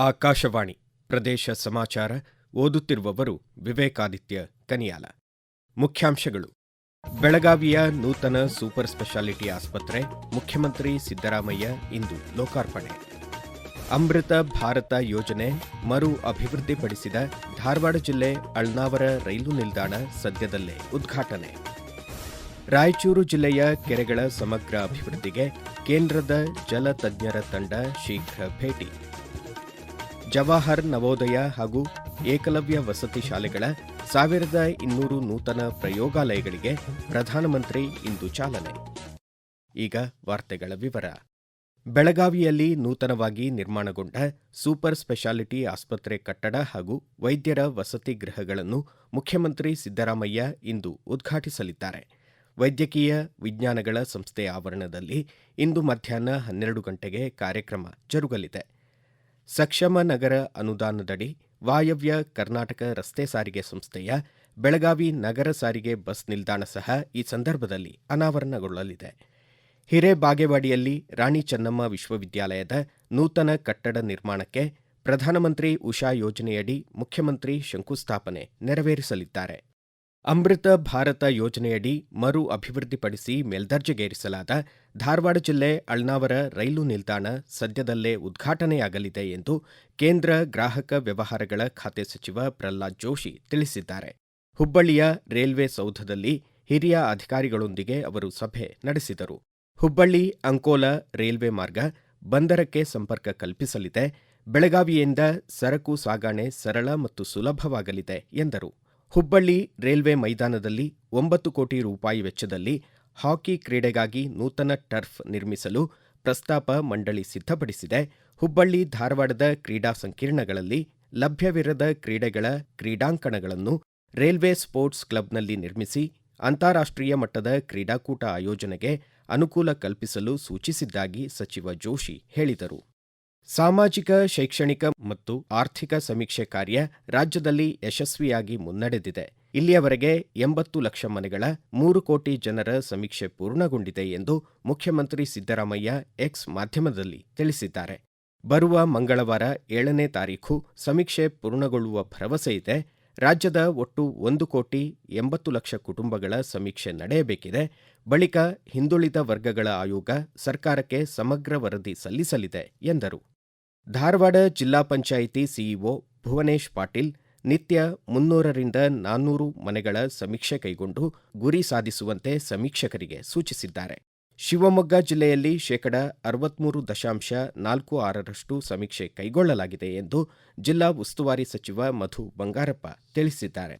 ಆಕಾಶವಾಣಿ ಪ್ರದೇಶ ಸಮಾಚಾರ ಓದುತ್ತಿರುವವರು ವಿವೇಕಾದಿತ್ಯ ಕನಿಯಾಲ. ಮುಖ್ಯಾಂಶಗಳು. ಬೆಳಗಾವಿಯ ನೂತನ ಸೂಪರ್ ಸ್ಪೆಷಾಲಿಟಿ ಆಸ್ಪತ್ರೆ ಮುಖ್ಯಮಂತ್ರಿ ಸಿದ್ದರಾಮಯ್ಯ ಇಂದು ಲೋಕಾರ್ಪಣೆ. ಅಮೃತ ಭಾರತ ಯೋಜನೆ ಮರು ಅಭಿವೃದ್ಧಿಪಡಿಸಿದ ಧಾರವಾಡ ಜಿಲ್ಲೆ ಅಳ್ನಾವರ ರೈಲು ನಿಲ್ದಾಣ ಸದ್ಯದಲ್ಲೇ ಉದ್ಘಾಟನೆ. ರಾಯಚೂರು ಜಿಲ್ಲೆಯ ಕೆರೆಗಳ ಸಮಗ್ರ ಅಭಿವೃದ್ಧಿಗೆ ಕೇಂದ್ರದ ಜಲ ತಜ್ಞರ ತಂಡ ಶೀಘ್ರ ಭೇಟಿ. ಜವಾಹರ್ ನವೋದಯ ಹಾಗೂ ಏಕಲವ್ಯ ವಸತಿ ಶಾಲೆಗಳ ಸಾವಿರದ ಇನ್ನೂರು ನೂತನ ಪ್ರಯೋಗಾಲಯಗಳಿಗೆ ಪ್ರಧಾನಮಂತ್ರಿ ಇಂದು ಚಾಲನೆ. ಈಗ ವಾರ್ತೆಗಳ ವಿವರ. ಬೆಳಗಾವಿಯಲ್ಲಿ ನೂತನವಾಗಿ ನಿರ್ಮಾಣಗೊಂಡ ಸೂಪರ್ ಸ್ಪೆಷಾಲಿಟಿ ಆಸ್ಪತ್ರೆ ಕಟ್ಟಡ ಹಾಗೂ ವೈದ್ಯರ ವಸತಿ ಗೃಹಗಳನ್ನು ಮುಖ್ಯಮಂತ್ರಿ ಸಿದ್ದರಾಮಯ್ಯ ಇಂದು ಉದ್ಘಾಟಿಸಲಿದ್ದಾರೆ. ವೈದ್ಯಕೀಯ ವಿಜ್ಞಾನಗಳ ಸಂಸ್ಥೆ ಆವರಣದಲ್ಲಿ ಇಂದು ಮಧ್ಯಾಹ್ನ ಹನ್ನೆರಡು ಗಂಟೆಗೆ ಕಾರ್ಯಕ್ರಮ ಜರುಗಲಿದೆ. ಸಕ್ಷಮ ನಗರ ಅನುದಾನದಡಿ ವಾಯವ್ಯ ಕರ್ನಾಟಕ ರಸ್ತೆ ಸಾರಿಗೆ ಸಂಸ್ಥೆಯ ಬೆಳಗಾವಿ ನಗರ ಸಾರಿಗೆ ಬಸ್ ನಿಲ್ದಾಣ ಸಹ ಈ ಸಂದರ್ಭದಲ್ಲಿ ಅನಾವರಣಗೊಳ್ಳಲಿದೆ. ಹಿರೇಬಾಗೇವಾಡಿಯಲ್ಲಿ ರಾಣಿ ಚೆನ್ನಮ್ಮ ವಿಶ್ವವಿದ್ಯಾಲಯದ ನೂತನ ಕಟ್ಟಡ ನಿರ್ಮಾಣಕ್ಕೆ ಪ್ರಧಾನಮಂತ್ರಿ ಉಷಾ ಯೋಜನೆಯಡಿ ಮುಖ್ಯಮಂತ್ರಿ ಶಂಕುಸ್ಥಾಪನೆ ನೆರವೇರಿಸಲಿದ್ದಾರೆ. ಅಮೃತ ಭಾರತ ಯೋಜನೆಯಡಿ ಮರು ಅಭಿವೃದ್ಧಿಪಡಿಸಿ ಮೇಲ್ದರ್ಜೆಗೇರಿಸಲಾದ ಧಾರವಾಡ ಜಿಲ್ಲೆ ಅಳ್ನಾವರ ರೈಲು ನಿಲ್ದಾಣ ಸದ್ಯದಲ್ಲೇ ಉದ್ಘಾಟನೆಯಾಗಲಿದೆ ಎಂದು ಕೇಂದ್ರ ಗ್ರಾಹಕ ವ್ಯವಹಾರಗಳ ಖಾತೆ ಸಚಿವ ಪ್ರಹ್ಲಾದ್ ಜೋಶಿ ತಿಳಿಸಿದ್ದಾರೆ. ಹುಬ್ಬಳ್ಳಿಯ ರೈಲ್ವೆ ಸೌಧದಲ್ಲಿ ಹಿರಿಯ ಅಧಿಕಾರಿಗಳೊಂದಿಗೆ ಅವರು ಸಭೆ ನಡೆಸಿದರು. ಹುಬ್ಬಳ್ಳಿ ಅಂಕೋಲಾ ರೈಲ್ವೆ ಮಾರ್ಗ ಬಂದರಕ್ಕೆ ಸಂಪರ್ಕ ಕಲ್ಪಿಸಲಿದೆ. ಬೆಳಗಾವಿಯಿಂದ ಸರಕು ಸಾಗಣೆ ಸರಳ ಮತ್ತು ಸುಲಭವಾಗಲಿದೆ ಎಂದರು. ಹುಬ್ಬಳ್ಳಿ ರೈಲ್ವೆ ಮೈದಾನದಲ್ಲಿ ಒಂಬತ್ತು ಕೋಟಿ ರೂಪಾಯಿ ವೆಚ್ಚದಲ್ಲಿ ಹಾಕಿ ಕ್ರೀಡೆಗಾಗಿ ನೂತನ ಟರ್ಫ್ ನಿರ್ಮಿಸಲು ಪ್ರಸ್ತಾಪ ಮಂಡಳಿ ಸಿದ್ಧಪಡಿಸಿದೆ. ಹುಬ್ಬಳ್ಳಿ ಧಾರವಾಡದ ಕ್ರೀಡಾ ಸಂಕೀರ್ಣಗಳಲ್ಲಿ ಲಭ್ಯವಿರದ ಕ್ರೀಡೆಗಳ ಕ್ರೀಡಾಂಕಣಗಳನ್ನು ರೈಲ್ವೆ ಸ್ಪೋರ್ಟ್ಸ್ ಕ್ಲಬ್ನಲ್ಲಿ ನಿರ್ಮಿಸಿ ಅಂತಾರಾಷ್ಟ್ರೀಯ ಮಟ್ಟದ ಕ್ರೀಡಾಕೂಟ ಆಯೋಜನೆಗೆ ಅನುಕೂಲ ಕಲ್ಪಿಸಲು ಸೂಚಿಸಿದ್ದಾಗಿ ಸಚಿವ ಜೋಶಿ ಹೇಳಿದರು. ಸಾಮಾಜಿಕ, ಶೈಕ್ಷಣಿಕ ಮತ್ತು ಆರ್ಥಿಕ ಸಮೀಕ್ಷೆ ಕಾರ್ಯ ರಾಜ್ಯದಲ್ಲಿ ಯಶಸ್ವಿಯಾಗಿ ಮುನ್ನಡೆದಿದೆ. ಇಲ್ಲಿಯವರೆಗೆ ಎಂಬತ್ತು ಲಕ್ಷ ಮನೆಗಳ ಮೂರು ಕೋಟಿ ಜನರ ಸಮೀಕ್ಷೆ ಪೂರ್ಣಗೊಂಡಿದೆ ಎಂದು ಮುಖ್ಯಮಂತ್ರಿ ಸಿದ್ದರಾಮಯ್ಯ ಎಕ್ಸ್ ಮಾಧ್ಯಮದಲ್ಲಿ ತಿಳಿಸಿದ್ದಾರೆ. ಬರುವ ಮಂಗಳವಾರ ಏಳನೇ ತಾರೀಖು ಸಮೀಕ್ಷೆ ಪೂರ್ಣಗೊಳ್ಳುವ ಭರವಸೆ ಇದೆ. ರಾಜ್ಯದ ಒಟ್ಟು ಒಂದು ಕೋಟಿ ಎಂಬತ್ತು ಲಕ್ಷ ಕುಟುಂಬಗಳ ಸಮೀಕ್ಷೆ ನಡೆಯಬೇಕಿದೆ. ಬಳಿಕ ಹಿಂದುಳಿದ ವರ್ಗಗಳ ಆಯೋಗ ಸರ್ಕಾರಕ್ಕೆ ಸಮಗ್ರ ವರದಿ ಸಲ್ಲಿಸಲಿದೆ ಎಂದರು. ಧಾರವಾಡ ಜಿಲ್ಲಾ ಪಂಚಾಯಿತಿ ಸಿಇಒ ಭುವನೇಶ್ ಪಾಟೀಲ್ ನಿತ್ಯ ಮುನ್ನೂರರಿಂದ ನಾನ್ನೂರು ಮನೆಗಳ ಸಮೀಕ್ಷೆ ಕೈಗೊಂಡು ಗುರಿ ಸಾಧಿಸುವಂತೆ ಸಮೀಕ್ಷಕರಿಗೆ ಸೂಚಿಸಿದ್ದಾರೆ. ಶಿವಮೊಗ್ಗ ಜಿಲ್ಲೆಯಲ್ಲಿ ಶೇಕಡ ಅರವತ್ಮೂರು ದಶಾಂಶ ನಾಲ್ಕು ಆರರಷ್ಟು ಸಮೀಕ್ಷೆ ಕೈಗೊಳ್ಳಲಾಗಿದೆ ಎಂದು ಜಿಲ್ಲಾ ಉಸ್ತುವಾರಿ ಸಚಿವ ಮಧು ಬಂಗಾರಪ್ಪ ತಿಳಿಸಿದ್ದಾರೆ.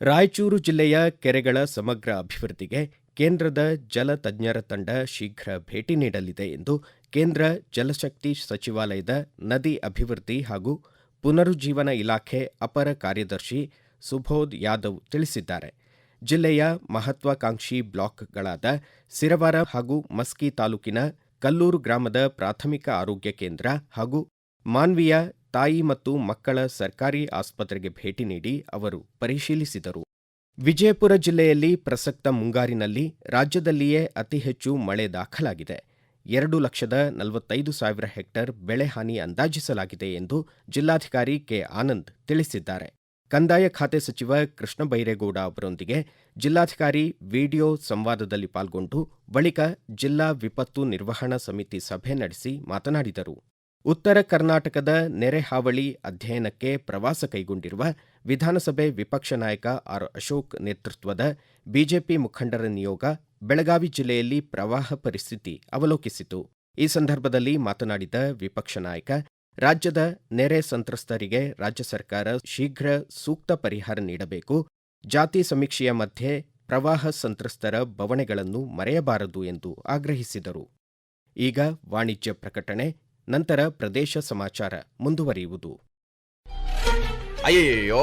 ರಾಯಚೂರು ಜಿಲ್ಲೆಯ ಕೆರೆಗಳ ಸಮಗ್ರ ಅಭಿವೃದ್ಧಿಗೆ ಕೇಂದ್ರದ ಜಲ ತಜ್ಞರ ತಂಡ ಶೀಘ್ರ ಭೇಟಿ ನೀಡಲಿದೆ ಎಂದು ಕೇಂದ್ರ ಜಲಶಕ್ತಿ ಸಚಿವಾಲಯದ ನದಿ ಅಭಿವೃದ್ಧಿ ಹಾಗೂ ಪುನರುಜ್ಜೀವನ ಇಲಾಖೆ ಅಪರ ಕಾರ್ಯದರ್ಶಿ ಸುಬೋಧ್ ಯಾದವ್ ತಿಳಿಸಿದ್ದಾರೆ. ಜಿಲ್ಲೆಯ ಮಹತ್ವಾಕಾಂಕ್ಷಿ ಬ್ಲಾಕ್ಗಳಾದ ಸಿರವಾರ ಹಾಗೂ ಮಸ್ಕಿ ತಾಲೂಕಿನ ಕಲ್ಲೂರು ಗ್ರಾಮದ ಪ್ರಾಥಮಿಕ ಆರೋಗ್ಯ ಕೇಂದ್ರ ಹಾಗೂ ಮಾನ್ವಿಯ ತಾಯಿ ಮತ್ತು ಮಕ್ಕಳ ಸರ್ಕಾರಿ ಆಸ್ಪತ್ರೆಗೆ ಭೇಟಿ ನೀಡಿ ಅವರು ಪರಿಶೀಲಿಸಿದರು. ವಿಜಯಪುರ ಜಿಲ್ಲೆಯಲ್ಲಿ ಪ್ರಸಕ್ತ ಮುಂಗಾರಿನಲ್ಲಿ ರಾಜ್ಯದಲ್ಲಿಯೇ ಅತಿ ಹೆಚ್ಚು ಮಳೆ ದಾಖಲಾಗಿದೆ. ಎರಡು ಲಕ್ಷದ ನಲವತ್ತೈದು ಸಾವಿರ ಹೆಕ್ಟೇರ್ ಬೆಳೆ ಹಾನಿ ಅಂದಾಜಿಸಲಾಗಿದೆ ಎಂದು ಜಿಲ್ಲಾಧಿಕಾರಿ ಕೆ. ಆನಂದ್ ತಿಳಿಸಿದ್ದಾರೆ. ಕಂದಾಯ ಖಾತೆ ಸಚಿವ ಕೃಷ್ಣ ಬೈರೇಗೌಡ ಅವರೊಂದಿಗೆ ಜಿಲ್ಲಾಧಿಕಾರಿ ವಿಡಿಯೋ ಸಂವಾದದಲ್ಲಿ ಪಾಲ್ಗೊಂಡು ಬಳಿಕ ಜಿಲ್ಲಾ ವಿಪತ್ತು ನಿರ್ವಹಣಾ ಸಮಿತಿ ಸಭೆ ನಡೆಸಿ ಮಾತನಾಡಿದರು. ಉತ್ತರ ಕರ್ನಾಟಕದ ನೆರೆ ಹಾವಳಿ ಅಧ್ಯಯನಕ್ಕೆ ಪ್ರವಾಸ ಕೈಗೊಂಡಿರುವ ವಿಧಾನಸಭೆ ವಿಪಕ್ಷ ನಾಯಕ ಆರ್ ಅಶೋಕ್ ನೇತೃತ್ವದ ಬಿಜೆಪಿ ಮುಖಂಡರ ನಿಯೋಗ ಬೆಳಗಾವಿ ಜಿಲ್ಲೆಯಲ್ಲಿ ಪ್ರವಾಹ ಪರಿಸ್ಥಿತಿ ಅವಲೋಕಿಸಿತು. ಈ ಸಂದರ್ಭದಲ್ಲಿ ಮಾತನಾಡಿದ ವಿಪಕ್ಷ ನಾಯಕ, ರಾಜ್ಯದ ನೆರೆ ಸಂತ್ರಸ್ತರಿಗೆ ರಾಜ್ಯ ಸರ್ಕಾರ ಶೀಘ್ರ ಸೂಕ್ತ ಪರಿಹಾರ ನೀಡಬೇಕು. ಜಾತಿ ಸಮೀಕ್ಷೆಯ ಮಧ್ಯೆ ಪ್ರವಾಹ ಸಂತ್ರಸ್ತರ ಬವಣೆಗಳನ್ನು ಮರೆಯಬಾರದು ಎಂದು ಆಗ್ರಹಿಸಿದರು. ಈಗ ವಾಣಿಜ್ಯ ಪ್ರಕಟಣೆ ನಂತರ ಪ್ರದೇಶ ಸಮಾಚಾರ ಮುಂದುವರಿಯುವುದು. ಅಯ್ಯಯ್ಯೋ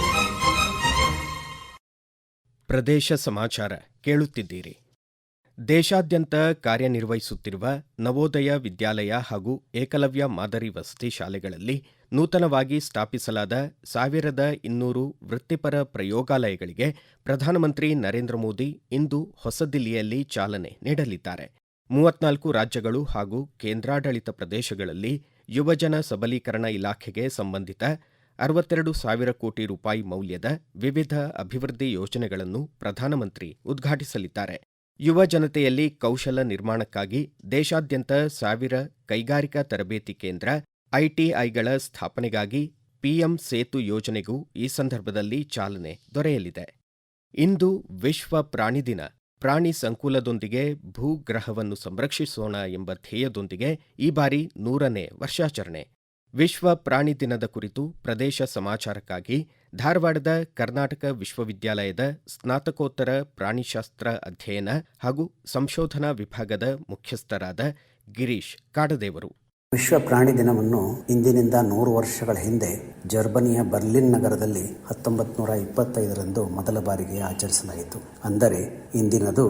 ಪ್ರದೇಶ ಸಮಾಚಾರ ಕೇಳುತ್ತಿದ್ದೀರಿ. ದೇಶಾದ್ಯಂತ ಕಾರ್ಯನಿರ್ವಹಿಸುತ್ತಿರುವ ನವೋದಯ ವಿದ್ಯಾಲಯ ಹಾಗೂ ಏಕಲವ್ಯ ಮಾದರಿ ವಸತಿ ಶಾಲೆಗಳಲ್ಲಿ ನೂತನವಾಗಿ ಸ್ಥಾಪಿಸಲಾದ ಸಾವಿರದ ಇನ್ನೂರು ವೃತ್ತಿಪರ ಪ್ರಯೋಗಾಲಯಗಳಿಗೆ ಪ್ರಧಾನಮಂತ್ರಿ ನರೇಂದ್ರ ಮೋದಿ ಇಂದು ಹೊಸದಿಲ್ಲಿಯಲ್ಲಿ ಚಾಲನೆ ನೀಡಲಿದ್ದಾರೆ. ಮೂವತ್ನಾಲ್ಕು ರಾಜ್ಯಗಳು ಹಾಗೂ ಕೇಂದ್ರಾಡಳಿತ ಪ್ರದೇಶಗಳಲ್ಲಿ ಯುವಜನ ಸಬಲೀಕರಣ ಇಲಾಖೆಗೆ ಸಂಬಂಧಿತ ಅರವತ್ತೆರಡು ಸಾವಿರ ಕೋಟಿ ರೂಪಾಯಿ ಮೌಲ್ಯದ ವಿವಿಧ ಅಭಿವೃದ್ಧಿ ಯೋಜನೆಗಳನ್ನು ಪ್ರಧಾನಮಂತ್ರಿ ಉದ್ಘಾಟಿಸಲಿದ್ದಾರೆ. ಯುವ ಜನತೆಯಲ್ಲಿ ಕೌಶಲ ನಿರ್ಮಾಣಕ್ಕಾಗಿ ದೇಶಾದ್ಯಂತ ಸಾವಿರ ಕೈಗಾರಿಕಾ ತರಬೇತಿ ಕೇಂದ್ರ, ಐಟಿಐಗಳ ಸ್ಥಾಪನೆಗಾಗಿ ಪಿಎಂ ಸೇತು ಯೋಜನೆಗೂ ಈ ಸಂದರ್ಭದಲ್ಲಿ ಚಾಲನೆ ದೊರೆಯಲಿದೆ. ಇಂದು ವಿಶ್ವ ಪ್ರಾಣಿ ದಿನ. ಪ್ರಾಣಿ ಸಂಕುಲದೊಂದಿಗೆ ಭೂಗ್ರಹವನ್ನು ಸಂರಕ್ಷಿಸೋಣ ಎಂಬ ಧ್ಯೇಯದೊಂದಿಗೆ ಈ ಬಾರಿ ನೂರನೇ ವರ್ಷಾಚರಣೆ. ವಿಶ್ವ ಪ್ರಾಣಿ ದಿನದ ಕುರಿತು ಪ್ರದೇಶ ಸಮಾಚಾರಕ್ಕಾಗಿ ಧಾರವಾಡದ ಕರ್ನಾಟಕ ವಿಶ್ವವಿದ್ಯಾಲಯದ ಸ್ನಾತಕೋತ್ತರ ಪ್ರಾಣಿಶಾಸ್ತ್ರ ಅಧ್ಯಯನ ಹಾಗೂ ಸಂಶೋಧನಾ ವಿಭಾಗದ ಮುಖ್ಯಸ್ಥರಾದ ಗಿರೀಶ್ ಕಾಡದೇವರು. ವಿಶ್ವ ಪ್ರಾಣಿ ದಿನವನ್ನು ಇಂದಿನಿಂದ ನೂರು ವರ್ಷಗಳ ಹಿಂದೆ ಜರ್ಮನಿಯ ಬರ್ಲಿನ್ ನಗರದಲ್ಲಿ ಹತ್ತೊಂಬತ್ತು ನೂರ ಇಪ್ಪತ್ತೈದರಂದು ಮೊದಲ ಬಾರಿಗೆ ಆಚರಿಸಲಾಯಿತು. ಅಂದರೆ ಇಂದಿನದು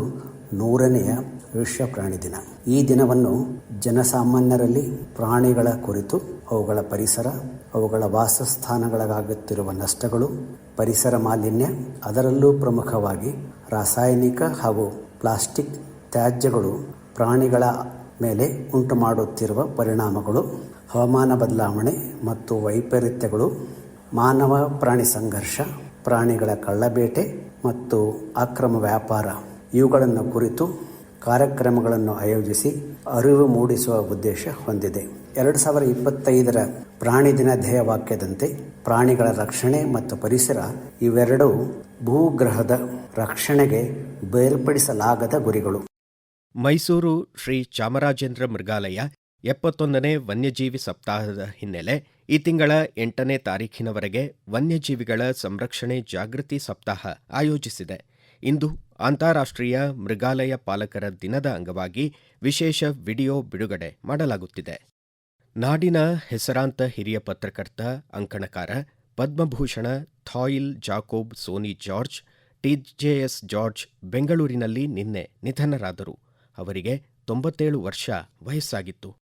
ನೂರನೆಯ ವಿಶ್ವ ಪ್ರಾಣಿ ದಿನ. ಈ ದಿನವನ್ನು ಜನಸಾಮಾನ್ಯರಲ್ಲಿ ಪ್ರಾಣಿಗಳ ಕುರಿತು, ಅವುಗಳ ಪರಿಸರ, ಅವುಗಳ ವಾಸಸ್ಥಾನಗಳಾಗುತ್ತಿರುವ ನಷ್ಟಗಳು, ಪರಿಸರ ಮಾಲಿನ್ಯ, ಅದರಲ್ಲೂ ಪ್ರಮುಖವಾಗಿ ರಾಸಾಯನಿಕ ಹಾಗೂ ಪ್ಲಾಸ್ಟಿಕ್ ತ್ಯಾಜ್ಯಗಳು ಪ್ರಾಣಿಗಳ ಮೇಲೆ ಉಂಟು ಮಾಡುತ್ತಿರುವ ಪರಿಣಾಮಗಳು, ಹವಾಮಾನ ಬದಲಾವಣೆ ಮತ್ತು ವೈಪರೀತ್ಯಗಳು, ಮಾನವ ಪ್ರಾಣಿ ಸಂಘರ್ಷ, ಪ್ರಾಣಿಗಳ ಕಳ್ಳಬೇಟೆ ಮತ್ತು ಅಕ್ರಮ ವ್ಯಾಪಾರ. ಇವುಗಳನ್ನು ಕುರಿತು ಕಾರ್ಯಕ್ರಮಗಳನ್ನು ಆಯೋಜಿಸಿ ಅರಿವು ಮೂಡಿಸುವ ಉದ್ದೇಶ ಹೊಂದಿದೆ. ಎರಡು ಸಾವಿರ ಇಪ್ಪತ್ತೈದರ ಪ್ರಾಣಿ ದಿನ ಧ್ಯೇಯವಾಕ್ಯದಂತೆ ಪ್ರಾಣಿಗಳ ರಕ್ಷಣೆ ಮತ್ತು ಪರಿಸರ ಇವೆರಡೂ ಭೂಗ್ರಹದ ರಕ್ಷಣೆಗೆ ಬೇರ್ಪಡಿಸಲಾಗದ ಗುರಿಗಳು. ಮೈಸೂರು ಶ್ರೀ ಚಾಮರಾಜೇಂದ್ರ ಮೃಗಾಲಯ ಎಪ್ಪತ್ತೊಂದನೇ ವನ್ಯಜೀವಿ ಸಪ್ತಾಹದ ಹಿನ್ನೆಲೆ ಈ ತಿಂಗಳ ಎಂಟನೇ ತಾರೀಖಿನವರೆಗೆ ವನ್ಯಜೀವಿಗಳ ಸಂರಕ್ಷಣೆ ಜಾಗೃತಿ ಸಪ್ತಾಹ ಆಯೋಜಿಸಿದೆ. ಇಂದು ಅಂತಾರಾಷ್ಟ್ರೀಯ ಮೃಗಾಲಯ ಪಾಲಕರ ದಿನದ ಅಂಗವಾಗಿ ವಿಶೇಷ ವಿಡಿಯೋ ಬಿಡುಗಡೆ ಮಾಡಲಾಗುತ್ತಿದೆ. ನಾಡಿನ ಹೆಸರಾಂತ ಹಿರಿಯ ಪತ್ರಕರ್ತ, ಅಂಕಣಕಾರ Padma Bhushan, Thayil Jacob, Sony George TJS George ಬೆಂಗಳೂರಿನಲ್ಲಿ ನಿನ್ನೆ ನಿಧನರಾದರು. ಅವರಿಗೆ ತೊಂಬತ್ತೇಳು ವರ್ಷ ವಯಸ್ಸಾಗಿತ್ತು.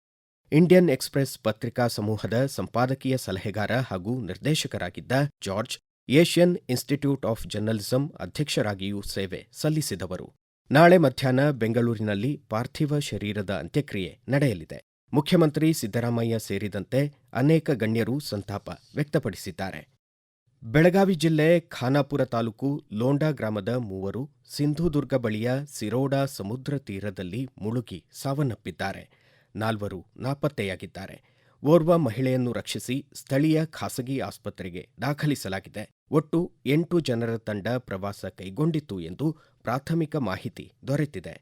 ಇಂಡಿಯನ್ ಎಕ್ಸ್‌ಪ್ರೆಸ್ ಪತ್ರಿಕಾ ಸಮೂಹದ ಸಂಪಾದಕೀಯ ಸಲಹೆಗಾರ ಹಾಗೂ ನಿರ್ದೇಶಕರಾಗಿದ್ದ George Asian Institute of Journalism ಅಧ್ಯಕ್ಷರಾಗಿಯೂ ಸೇವೆ ಸಲ್ಲಿಸಿದವರು. ನಾಳೆ ಮಧ್ಯಾಹ್ನ ಬೆಂಗಳೂರಿನಲ್ಲಿ ಪಾರ್ಥಿವ ಶರೀರದ ಅಂತ್ಯಕ್ರಿಯೆ ನಡೆಯಲಿದೆ. ಮುಖ್ಯಮಂತ್ರಿ ಸಿದ್ದರಾಮಯ್ಯ ಸೇರಿದಂತೆ ಅನೇಕ ಗಣ್ಯರು ಸಂತಾಪ ವ್ಯಕ್ತಪಡಿಸಿದ್ದಾರೆ. ಬೆಳಗಾವಿ ಜಿಲ್ಲೆ ಖಾನಾಪುರ ತಾಲೂಕು ಲೋಂಡಾ ಗ್ರಾಮದ ಮೂವರು ಸಿಂಧುದುರ್ಗ ಬಳಿಯ ಸಿರೋಡಾ ಸಮುದ್ರ ತೀರದಲ್ಲಿ ಮುಳುಗಿ ಸಾವನ್ನಪ್ಪಿದ್ದಾರೆ. ನಾಲ್ವರು ನಾಪತ್ತೆಯಾಗಿದ್ದಾರೆ. ಓರ್ವ ಮಹಿಳೆಯನ್ನು ರಕ್ಷಿಸಿ ಸ್ಥಳೀಯ ಖಾಸಗಿ ಆಸ್ಪತ್ರೆಗೆ ದಾಖಲಿಸಲಾಗಿದೆ. ಒಟ್ಟು ಎಂಟು ಜನರ ತಂಡ ಪ್ರವಾಸ ಕೈಗೊಂಡಿತ್ತು ಎಂದು ಪ್ರಾಥಮಿಕ ಮಾಹಿತಿ ದೊರೆತಿದೆ.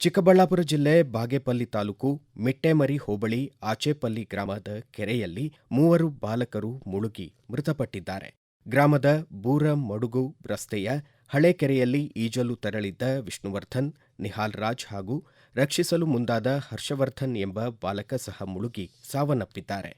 ಚಿಕ್ಕಬಳ್ಳಾಪುರ ಜಿಲ್ಲೆ ಬಾಗೇಪಲ್ಲಿ ತಾಲೂಕು ಮಿಟ್ಟೆಮರಿ ಹೋಬಳಿ ಆಚೇಪಲ್ಲಿ ಗ್ರಾಮದ ಕೆರೆಯಲ್ಲಿ ಮೂವರು ಬಾಲಕರು ಮುಳುಗಿ ಮೃತಪಟ್ಟಿದ್ದಾರೆ. ಗ್ರಾಮದ ಬೂರ ಮಡುಗು ರಸ್ತೆಯ ಹಳೆ ಕೆರೆಯಲ್ಲಿ ಈಜಲು ತೆರಳಿದ್ದ ವಿಷ್ಣುವರ್ಧನ್ ನಿಹಾಲ್ ರಾಜ್ ಹಾಗೂ ರಕ್ಷಿಸಲು ಮುಂದಾದ ಹರ್ಷವರ್ಧನ್ ಎಂಬ ಬಾಲಕ ಸಹ ಮುಳುಗಿ ಸಾವನ್ನಪ್ಪಿದ್ದಾರೆ.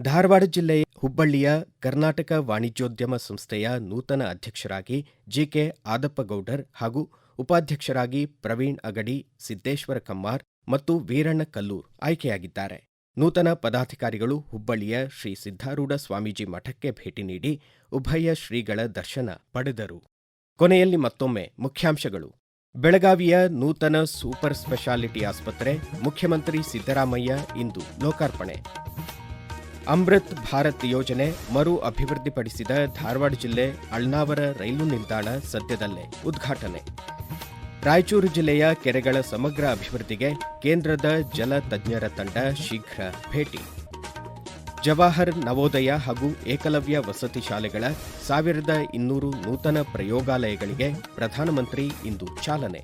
ಧಾರವಾಡ ಜಿಲ್ಲೆಯ ಹುಬ್ಬಳ್ಳಿಯ ಕರ್ನಾಟಕ ವಾಣಿಜ್ಯೋದ್ಯಮ ಸಂಸ್ಥೆಯ ನೂತನ ಅಧ್ಯಕ್ಷರಾಗಿ ಜಿಕೆ ಆದಪ್ಪಗೌಡರ್ ಹಾಗೂ ಉಪಾಧ್ಯಕ್ಷರಾಗಿ ಪ್ರವೀಣ್ ಅಗಡಿ, ಸಿದ್ದೇಶ್ವರ ಕಮ್ಮಾರ್ ಮತ್ತು ವೀರಣ್ಣ ಕಲ್ಲೂರ್ ಆಯ್ಕೆಯಾಗಿದ್ದಾರೆ. ನೂತನ ಪದಾಧಿಕಾರಿಗಳು ಹುಬ್ಬಳ್ಳಿಯ ಶ್ರೀ ಸಿದ್ಧಾರೂಢ ಸ್ವಾಮೀಜಿ ಮಠಕ್ಕೆ ಭೇಟಿ ನೀಡಿ ಉಭಯ ಶ್ರೀಗಳ ದರ್ಶನ ಪಡೆದರು. ಕೊನೆಯಲ್ಲಿ ಮತ್ತೊಮ್ಮೆ ಮುಖ್ಯಾಂಶಗಳು. ಬೆಳಗಾವಿಯ ನೂತನ ಸೂಪರ್ ಸ್ಪೆಷಾಲಿಟಿ ಆಸ್ಪತ್ರೆ ಮುಖ್ಯಮಂತ್ರಿ ಸಿದ್ದರಾಮಯ್ಯ ಇಂದು ಲೋಕಾರ್ಪಣೆ. ಅಮೃತ್ ಭಾರತ್ ಯೋಜನೆ ಮರು ಅಭಿವೃದ್ಧಿಪಡಿಸಿದ ಧಾರವಾಡ ಜಿಲ್ಲೆ ಅಳ್ನಾವರ ರೈಲು ನಿಲ್ದಾಣ ಸದ್ಯದಲ್ಲೇ ಉದ್ಘಾಟನೆ. ರಾಯಚೂರು ಜಿಲ್ಲೆಯ ಕೆರೆಗಳ ಸಮಗ್ರ ಅಭಿವೃದ್ಧಿಗೆ ಕೇಂದ್ರದ ಜಲ ತಜ್ಞರ ತಂಡ ಶೀಘ್ರ ಭೇಟಿ. ಜವಾಹರ್ ನವೋದಯ ಹಾಗೂ ಏಕಲವ್ಯ ವಸತಿ ಶಾಲೆಗಳ ಸಾವಿರದ ಇನ್ನೂರು ನೂತನ ಪ್ರಯೋಗಾಲಯಗಳಿಗೆ ಪ್ರಧಾನಮಂತ್ರಿ ಇಂದು ಚಾಲನೆ.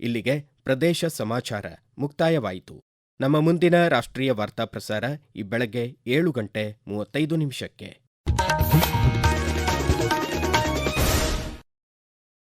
ಇಲ್ಲಿಗೆ ಪ್ರದೇಶ ಸಮಾಚಾರ ಮುಕ್ತಾಯವಾಯಿತು. ನಮ್ಮ ಮುಂದಿನ ರಾಷ್ಟ್ರೀಯ ವಾರ್ತಾ ಪ್ರಸಾರ ಈ ಬೆಳಗ್ಗೆ ಏಳು ಗಂಟೆ ಮೂವತ್ತೈದು ನಿಮಿಷಕ್ಕೆ.